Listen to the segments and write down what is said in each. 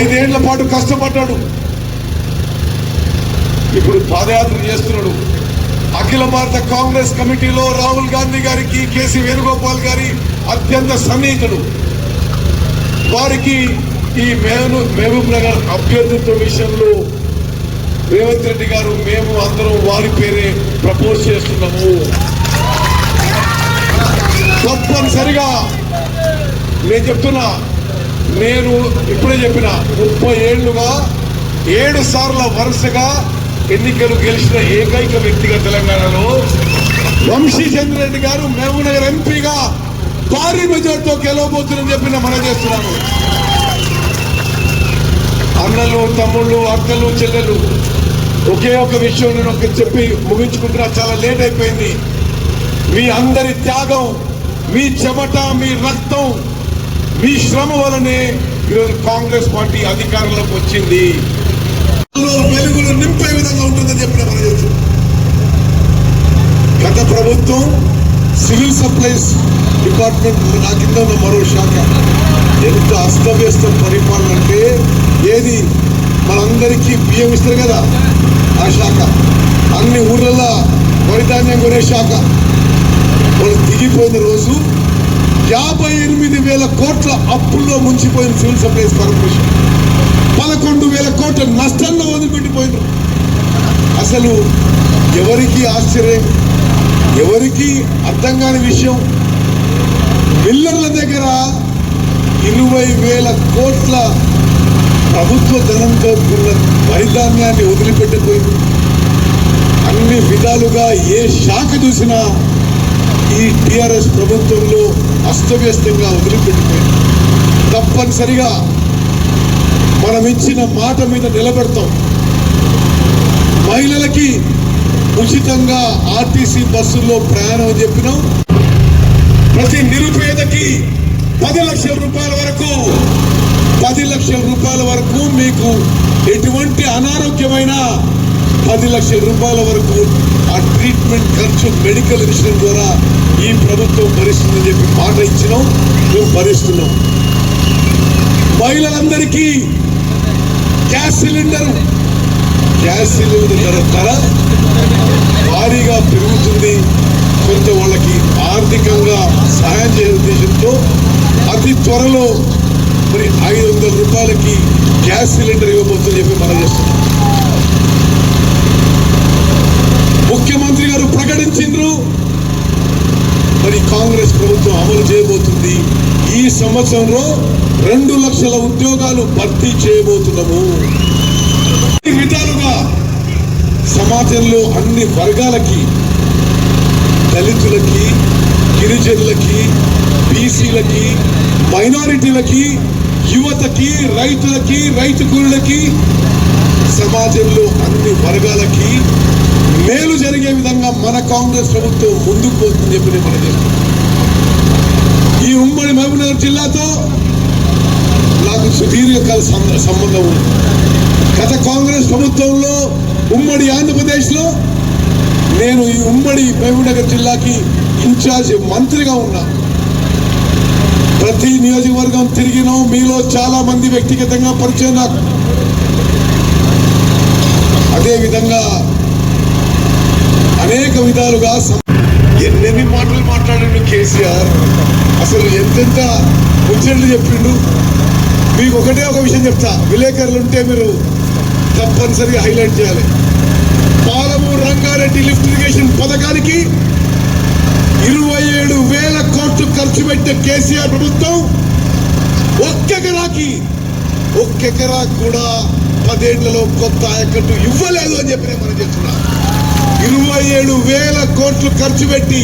ఐదేళ్ళ పాటు కష్టపడ్డాడు. ఇప్పుడు పాదయాత్ర చేస్తున్నాడు. అఖిల భారత కాంగ్రెస్ కమిటీలో రాహుల్ గాంధీ గారికి కేసీ వేణుగోపాల్ గారి అత్యంత సన్నిహితుడు. వారికి ఈ మేము మహబూబ్ నగర్ అభ్యర్థిత్వ విషయంలో రేవంత్ రెడ్డి గారు మేము అందరం వారి పేరే ప్రపోజ్ చేస్తున్నాము. తప్పనిసరిగా నేను చెప్తున్నా నేను ఇప్పుడే చెప్పిన ముప్పై ఏళ్ళుగా ఏడు సార్ల వరుసగా ఎన్నికలు గెలిచిన ఏకైక వ్యక్తిగా తెలంగాణలో వంశీ చంద్రెడ్డి గారు మహబూబ్నగర్ ఎంపీగా భారీ మెజార్టీతో గెలవబోతుందని చెప్పి మన మనం చేస్తున్నాను. అన్నలు తమ్ముళ్ళు అక్కలు చెల్లెలు ఒకే ఒక విషయం నేను ఒక చెప్పి ముగించుకుంటున్నా. చాలా లేట్ అయిపోయింది. మీ అందరి త్యాగం మీ చెమట మీ రక్తం మీ శ్రమ వలనే ఈరోజు కాంగ్రెస్ పార్టీ అధికారంలోకి వచ్చింది. వెలుగులు నింపే విధంగా ఉంటుందని చెప్పిన మనం గత ప్రభుత్వం సివిల్ సప్లైస్ డిపార్ట్మెంట్ నా కింద ఉన్న మరో శాఖ. ఎంత అస్తవ్యస్తం పరిపాలన అంటే ఏది? మనందరికీ బియ్యం ఇస్తారు కదా ఆ శాఖ. అన్ని ఊర్లలో వరిధాన్యం కొనే శాఖ. వాళ్ళు దిగిపోయిన రోజు యాభై ఎనిమిది వేల కోట్ల అప్పుల్లో ముంచిపోయిన సివిల్ సప్లైస్ కార్పొరేషన్. పదకొండు వేల కోట్ల నష్టంలో వదిలిపెట్టిపోయినారు అసలు ఎవరికి ఆశ్చర్యం? ఎవరికి అర్థం కాని విషయం? మిల్లర్ల దగ్గర ఇరవై వేల కోట్ల ప్రభుత్వ ధనంతో ఉన్న వైధాన్యాన్ని వదిలిపెట్టిపోయింది అన్ని విధాలుగా ఏ శాఖ చూసినా ఈ టిఆర్ఎస్ ప్రభుత్వంలో అస్తవ్యస్తంగా వదిలిపెట్టిపోయింది. తప్పనిసరిగా మనం ఇచ్చిన మాట మీద నిలబెడతాం. మహిళలకి ఉచితంగా ఆర్టీసీ బస్సుల్లో ప్రయాణం చెప్పినాం. ప్రతి నిరుపేదకి పది లక్షల రూపాయల వరకు పది లక్షల రూపాయల వరకు మీకు ఎటువంటి అనారోగ్యమైన పది లక్షల రూపాయల వరకు ఆ ట్రీట్మెంట్ ఖర్చు మెడికల్ ఇన్సూరెన్స్ ద్వారా ఈ ప్రభుత్వం భరిస్తుందని చెప్పి మాట ఇచ్చినాం మేము భరిస్తున్నాం. మహిళలందరికీ గ్యాస్ సిలిండర్. గ్యాస్ సిలిండర్ ధర భారీగా పెరుగుతుంది. కొంత వాళ్ళకి ఆర్థికంగా సహాయం చేసే ఉద్దేశంతో అతి త్వరలో మరి ఐదు వందల రూపాయలకి గ్యాస్ సిలిండర్ ఇవ్వబోతుందని చెప్పి మనం చేస్తున్నాం. ముఖ్యమంత్రి గారు ప్రకటించిండ్రు. మరి కాంగ్రెస్ ప్రభుత్వం అమలు చేయబోతుంది. ఈ సంవత్సరంలో రెండు లక్షల ఉద్యోగాలు భర్తీ చేయబోతున్నాము. విధాలుగా సమాజంలో అన్ని వర్గాలకి దళితులకి గిరిజనులకి బీసీలకి మైనారిటీలకి యువతకి రైతులకి రైతు కూలీలకి సమాజంలో అన్ని వర్గాలకి మేలు జరిగే విధంగా మన కాంగ్రెస్ ప్రభుత్వం ముందుకు పోతుందని చెప్పి నేను ఈ ఉమ్మడి మహబూబ్నగర్ జిల్లాతో నాకు సుదీర్ఘకాల సంబంధం ఉంది. గత కాంగ్రెస్ ప్రభుత్వంలో ఉమ్మడి ఆంధ్రప్రదేశ్లో నేను ఈ ఉమ్మడి మహబూబ్నగర్ జిల్లాకి ఇన్ఛార్జ్ మంత్రిగా ఉన్నా. ప్రతి నియోజకవర్గం తిరిగినాం మీలో చాలా మంది వ్యక్తిగతంగా పరిచయం నాకు. అదేవిధంగా విధంగా ఎన్నెన్ని మాటలు మాట్లాడిండు కేసీఆర్? అసలు ఎంతెంత ముచ్చట్లు చెప్పిండు? మీకు ఒకటే ఒక విషయం చెప్తా. విలేకరులు ఉంటే మీరు తప్పనిసరిగా హైలైట్ చేయాలి. పాలమూరు రంగారెడ్డి లిఫ్ట్ ఇరిగేషన్ పథకానికి ఇరవై ఏడు వేల కోట్లు ఖర్చు పెట్టిన కేసీఆర్ ప్రభుత్వం ఒక్కెకరాకి ఒక్కెకరా కూడా పదేళ్ళలో కొత్త ఆయకట్టు ఇవ్వలేదు అని చెప్పి నేను మనం చెప్తున్నాను ఇరవై ఏడు వేల కోట్లు ఖర్చు పెట్టి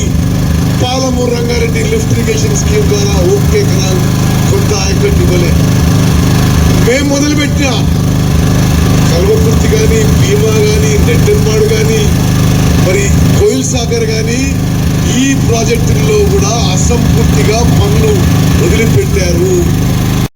Palamuru Rangareddy lift irrigation scheme ద్వారా ఓకే ఎకరాలు కొంత ఆయకట్టు ఇవ్వలే. మేము మొదలుపెట్టిన కల్వకుర్తి కానీ భీమా కానీ నెట్టెన్మాడు కానీ మరి కోయిల్ సాగర్ కానీ ఈ ప్రాజెక్టుల్లో కూడా అసంపూర్తిగా పనులు వదిలిపెట్టారు.